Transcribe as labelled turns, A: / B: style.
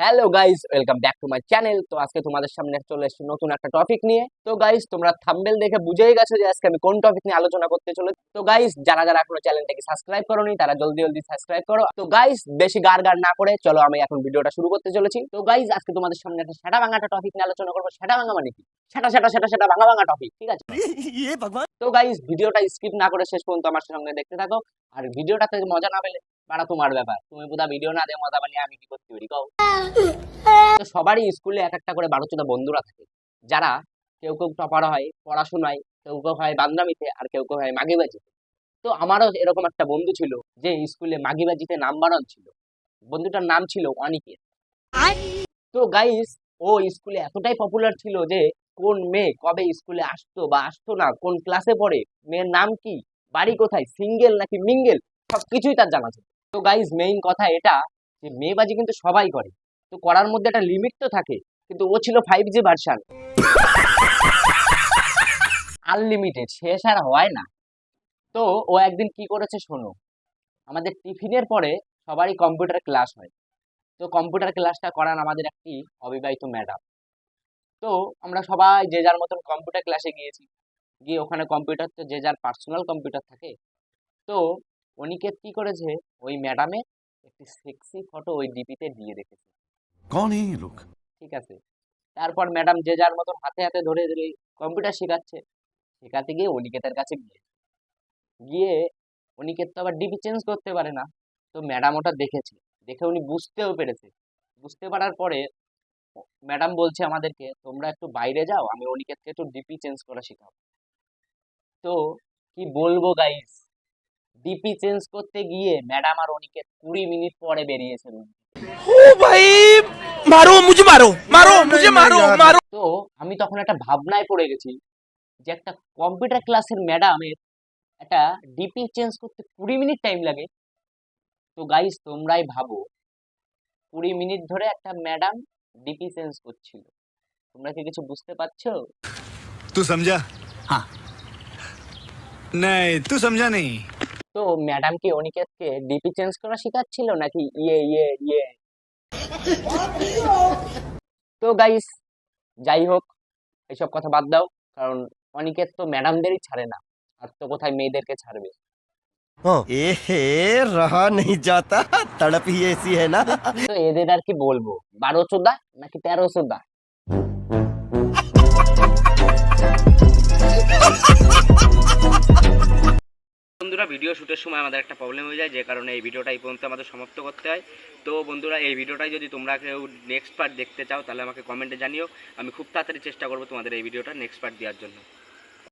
A: Hello guys welcome back to my channel তো আজকে তোমাদের সামনে চলে এসেছি নতুন একটা টপিক নিয়ে। তো গাইস তোমরা থাম্বেল দেখে বুঝেই গেছো যে আজকে আমি কোন টপিক নিয়ে আলোচনা করতে চলে তো গাইস যারা যারা এখনও চ্যানেলটাকে সাবস্ক্রাইব করোনি তারা জলদি জলদি সাবস্ক্রাইব করো। তো গাইস বেশি গার গার না করে চলো আমি এখন ভিডিওটা শুরু করতে চলেছি। তো গাইস আজকে তোমাদের সামনে একটা সেটা ভাঙা একটা টপিক নিয়ে আলোচনা করব। সেটা ভাঙা মানে কি? সেটা সেটা সেটা সেটা ভাঙা ভাঙা টপিক ঠিক আছে? তো গাইস ভিডিওটা স্কিপ না করে শেষ পর্যন্ত আমার সঙ্গে দেখতে থাকো। আর ভিডিওটাতে মজা না পেলে বাড়া তোমার ব্যাপার। তুমি পুরো ভিডিও না দিয়ে মজা পালি আমি কি করতে পারি কও তো সবারই স্কুলে এক একটা করে বারো চোদ্দ বন্ধুরা থাকে। যারা কেউ কেউ টপার হয় পড়াশোনায় কেউ কেউ হয় বান্দামিতে আর কেউ কেউ হয় মাগিবাজিতে। তো আমারও এরকম একটা বন্ধু ছিল যে স্কুলে মাগিবাজিতে নাম্বার ওয়ান ছিল। বন্ধুটার নাম ছিল অনিকেত। তো গাইস ও স্কুলে এতটাই পপুলার ছিল যে কোন মেয়ে কবে স্কুলে আসতো বা আসতো না কোন ক্লাসে পড়ে মেয়ের নাম কি বাড়ি কোথায় সিঙ্গেল নাকি মিঙ্গেল সবকিছুই তার জানা ছিল। তো গাইজ মেইন কথা এটা যে মেয়েবাজি কিন্তু সবাই করে। তো করার মধ্যে একটা লিমিট তো থাকে, কিন্তু ও ছিল ফাইভ জি ভার্সান আনলিমিটেড শেষ আর হয় না। তো ও একদিন কি করেছে শোনো, আমাদের টিফিনের পরে সবারই কম্পিউটার ক্লাস হয়। তো কম্পিউটার ক্লাসটা করান আমাদের একটি অবিবাহিত ম্যাডাম তো আমরা সবাই যে যার মতন কম্পিউটার ক্লাসে গিয়েছি, গিয়ে ওখানে কম্পিউটার তো যে যার পার্সোনাল কম্পিউটার থাকে, তো অনিকেত কি করেছে? ওই ম্যাডামে একটি সেক্সি ফটো ওই ডিপিতে দিয়ে রেখেছে।
B: কোন এই লোক?
A: ঠিক আছে। তারপর ম্যাডাম যে যার মতন হাতে হাতে ধরে ধরে কম্পিউটার শেখাচ্ছে শেখাতে গিয়ে অনিকেতের কাছে গিয়ে গিয়ে অনিকেত তো আবার ডিপি চেঞ্জ করতে পারে না। তো ম্যাডাম ওটা দেখেছে। দেখে উনি বুঝতেও পেরেছে। বুঝতে পারার পরে ম্যাডাম বলছে আমাদেরকে তোমরা একটু বাইরে যাও আমি অনিকেতকে একটু ডিপি চেঞ্জ করা শেখাবো। তো কি বলব গাইস ডিপি চেঞ্জ করতে গিয়ে ম্যাডাম আর অনিকে কুড়ি মিনিট পরে বেরিয়েছে রুম
C: ও ভাই মারো মুঝে মারো মারো মুঝে মারো মারো।
A: তো আমি তখন একটা ভাবনায় পড়ে গেছি যে একটা কম্পিউটার ক্লাসের ম্যাডামের একটা ডিপি চেঞ্জ করতে কুড়ি মিনিট টাইম লাগে। তো গাইস তোমরাই ভাবো কুড়ি মিনিট ধরে একটা ম্যাডাম ডিপি চেঞ্জ করছিল। তোমরা কি কিছু বুঝতে পারছ?
D: তুই সমঝা হ্যাঁ নাই তুই সমঝা নেই
A: তো ম্যাডাম কি অনিকেতকে ডিপি চেঞ্জ করা শেখাচ্ছিল নাকি ইয়ে ইয়ে ইয়ে? তো গাইস যাই হোক এইসব কথা বাদ দাও কারণ অনিকেত তো ম্যাডামদেরই ছাড়ে না আর তো কোথায় মেয়েদেরকে ছাড়বে? তো এদের আর কি বলব বারো চোদ্দা নাকি তেরো চোদ্দা? ভিডিও শ্যুটের সময় আমাদের একটা প্রবলেম হয়ে যায়, যে কারণে এই ভিডিওটা এই পর্যন্ত আমাদের সমাপ্ত করতে হয়। তো বন্ধুরা, এই ভিডিওটাই যদি তোমরা কেউ নেক্সট পার্ট দেখতে চাও, তাহলে আমাকে কমেন্টে জানিও। আমি খুব তাড়াতাড়ি চেষ্টা করব তোমাদের এই ভিডিওটা নেক্সট পার্ট দেওয়ার জন্য।